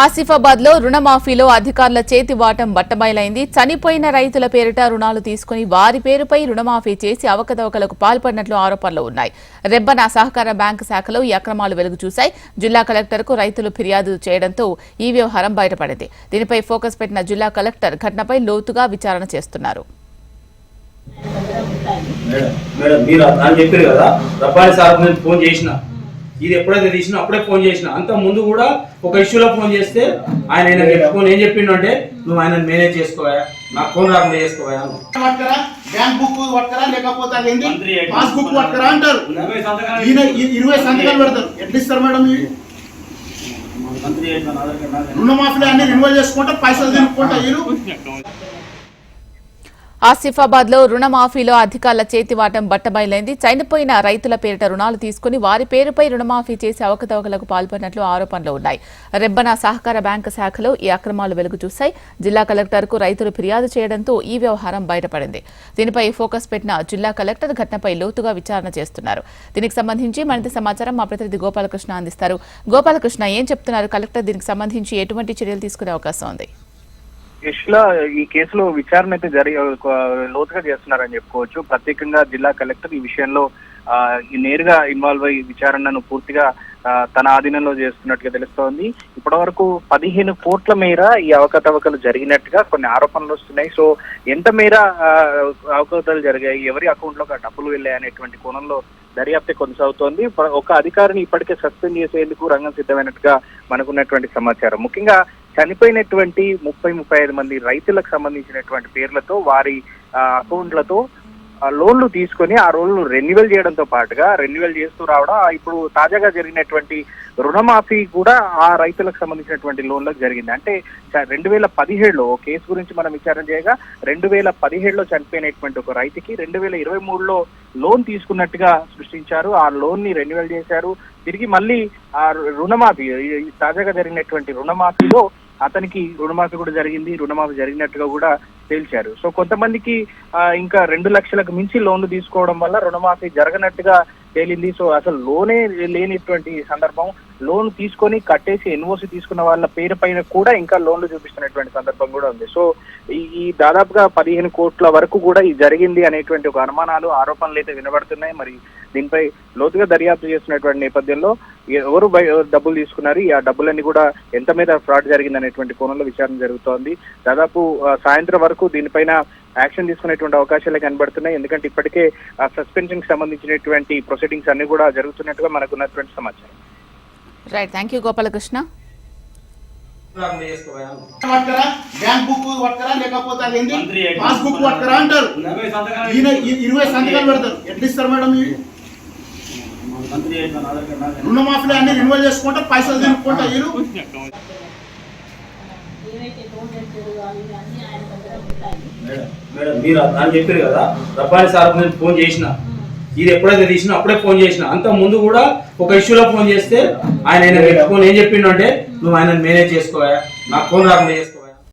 ఆసిఫాబాద్లో రుణమాఫీలో అధికారుల చేతి వాటం బట్టబయలైంది. చనిపోయిన రైతుల పేరిట రుణాలు తీసుకుని వారి పేరుపై రుణమాఫీ చేసి అవకతవకలకు పాల్పడినట్లు ఆరోపణలు ఉన్నాయి. రెబ్బన సహకార బ్యాంకు శాఖలో ఈ అక్రమాలు వెలుగు చూశాయి. జిల్లా కలెక్టర్కు రైతులు ఫిర్యాదు చేయడంతో ఈ వ్యవహారం బయటపడింది. దీనిపై ఫోకస్ పెట్టిన జిల్లా కలెక్టర్ ఘటనపై లోతుగా విచారణ చేస్తున్నారు. మేడం మేడం మీరు నాకు చెప్పారు కదా రబ్బాని సార్ నేను ఫోన్ చేసిన. ఇది ఎప్పుడైతే తీసినా అప్పుడే ఫోన్ చేసిన. అంత ముందు కూడా ఒక ఇష్యూలో ఫోన్ చేస్తే ఆయన ఆయన చెప్పుకొని ఏం చెప్పిండు అంటే నువ్వు ఆయన మేనేజ్ చేసుకోవా? నాకు ఫోన్ రాకుండా చేసుకోవా? బ్యాంక్ బుక్ పట్టుకరా? లేకపోతే? పాస్ బుక్ పట్టుకరా అంటారు. ఇరవై సంతకాలు పెడతారు. ఎట్లా ఇస్తారు మేడం ఇవి? నా. రుణమాఫీలు అన్ని రెన్యువల్ చేసుకుంటా పైసలు తినుకుంటా వీరు ఆసిఫాబాద్లో రుణమాఫీలో అధికారుల చేతివాటం బట్టబయలైంది. చనిపోయిన రైతుల పేరిట రుణాలు తీసుకుని వారి పేరుపై రుణమాఫీ చేసి అవకతవకలకు పాల్పడినట్లు ఆరోపణలు ఉన్నాయి. రెబ్బన సహకార బ్యాంకు శాఖలో ఈ అక్రమాలు వెలుగు చూశాయి. జిల్లా కలెక్టర్కు రైతులు ఫిర్యాదు చేయడంతో ఈ వ్యవహారం బయటపడింది. దీనిపై ఫోకస్ పెట్టిన జిల్లా కలెక్టర్ ఘటనపై లోతుగా విచారణ చేస్తున్నారు. దీనికి సంబంధించి మరింత సమాచారం మా ప్రతినిధి గోపాలకృష్ణ అందిస్తారు. గోపాలకృష్ణ ఏం చెప్తున్నారు? కలెక్టర్ దీనికి సంబంధించి ఎటువంటి చర్యలు తీసుకునే అవకాశం ఉంది? ఇష్లా ఈ కేసులో విచారణ అయితే జరి లోతుగా చేస్తున్నారని చెప్పుకోవచ్చు. ప్రత్యేకంగా జిల్లా కలెక్టర్ ఈ విషయంలో నేరుగా ఇన్వాల్వ్ అయ్యి విచారణను పూర్తిగా తన ఆధీనంలో చేస్తున్నట్టుగా తెలుస్తోంది. ఇప్పటి వరకు పదిహేను కోట్ల మేర ఈ అవకతవకలు జరిగినట్టుగా కొన్ని ఆరోపణలు వస్తున్నాయి. సో ఎంత మేర అవకతవకలు జరిగాయి? ఎవరి అకౌంట్లో డబ్బులు వెళ్ళాయి అనేటువంటి కోణంలో దర్యాప్తు కొనసాగుతోంది. ఒక అధికారిని ఇప్పటికే సస్పెండ్ చేసేందుకు రంగం సిద్ధమైనట్టుగా మనకున్నటువంటి సమాచారం. ముఖ్యంగా చనిపోయినటువంటి ముప్పై ముప్పై ఐదు మంది రైతులకు సంబంధించినటువంటి పేర్లతో వారి అకౌంట్లతో ఆ, లోన్లు తీసుకొని ఆ లోన్లు రెన్యువల్ చేయడంతో పాటుగా రెన్యువల్ చేస్తూ రావడం ఇప్పుడు తాజాగా జరిగినటువంటి రుణమాఫీ కూడా ఆ రైతులకు సంబంధించినటువంటి లోన్లకు జరిగింది. అంటే రెండు వేల పదిహేడులో కేసు గురించి మనం విచారణ చేయగా రెండు వేల పదిహేడులో చనిపోయినటువంటి ఒక రైతుకి రెండు వేల ఇరవై మూడులో లోన్ తీసుకున్నట్టుగా సృష్టించారు. ఆ లోన్ని రెన్యువల్ చేశారు. తిరిగి మళ్ళీ ఆ రు- రుణమాఫీ తాజాగా జరిగినటువంటి రుణమాఫీలో అతనికి రుణమాఫీ కూడా జరిగింది రుణమాఫీ జరిగినట్టుగా కూడా తేల్చారు. సో కొంతమందికి ఇంకా రెండు లక్షలకు మించి లోన్లు తీసుకోవడం వల్ల రుణమాఫీ జరగనట్టుగా తేలింది. సో అసలు లోనే లేనిటువంటి సందర్భం. లోన్ తీసుకొని కట్టేసి ఎన్ఓసి తీసుకున్న వాళ్ళ పేరు పైన కూడా ఇంకా లోన్లు చూపిస్తున్నటువంటి సందర్భం కూడా ఉంది. సో ఈ దాదాపుగా పదిహేను కోట్ల వరకు కూడా ఇది జరిగింది అనేటువంటి ఒక అనుమానాలు ఆరోపణలు అయితే వినబడుతున్నాయి. మరి దీనిపై లోతుగా దర్యాప్తు చేస్తున్నటువంటి నేపథ్యంలో ఎవరు ఎవరు డబ్బులు తీసుకున్నారు? ఆ డబ్బులన్నీ కూడా ఎంత మీద ఫ్రాడ్ జరిగింది అనేటువంటి కోణంలో విచారణ జరుగుతోంది. దాదాపు సాయంత్రం వరకు దీనిపైన యాక్షన్ తీసుకునేటువంటి అవకాశాలు కనబడుతున్నాయి. ఎందుకంటే ఇప్పటికే ఆ సస్పెన్షన్కి సంబంధించినటువంటి ప్రొసీడింగ్స్ అన్ని కూడా జరుగుతున్నట్టుగా మనకు ఉన్నటువంటి సమాచారం. Right thank you Gopalakrishna. పట్టుకరా బ్యాంక్ బుక్ పట్టుకరా లేకపోతే ఏంటి? పాస్ బుక్ పట్టుకరా అంటారు. ఇరవై సంతకాలు ఈయన ఇ- ఇరవై సంతకాలు పెడతారు. ఎట్లా ఇస్తారు మేడం ఇవి. రుణమాఫీలు అన్ని రెన్యువల్ చేసుకుంటా పైసలు తినుకుంటా వీరు మీరు నాకు చెప్పారు కదా రబ్బాని సార్ నేను ఫోన్ చేసిన. ఇది ఎప్పుడైతే తీసినా అప్పుడే ఫోన్ చేసిన. అంత ముందు కూడా ఒక ఇష్యూలో ఫోన్ చేస్తే ఆయన ఆయన ఫోన్ ఏం చెప్పిండు అంటే నువ్వు ఆయన మేనేజ్ చేసుకోవా నాకు ఫోన్ రాకుండా చేసుకో.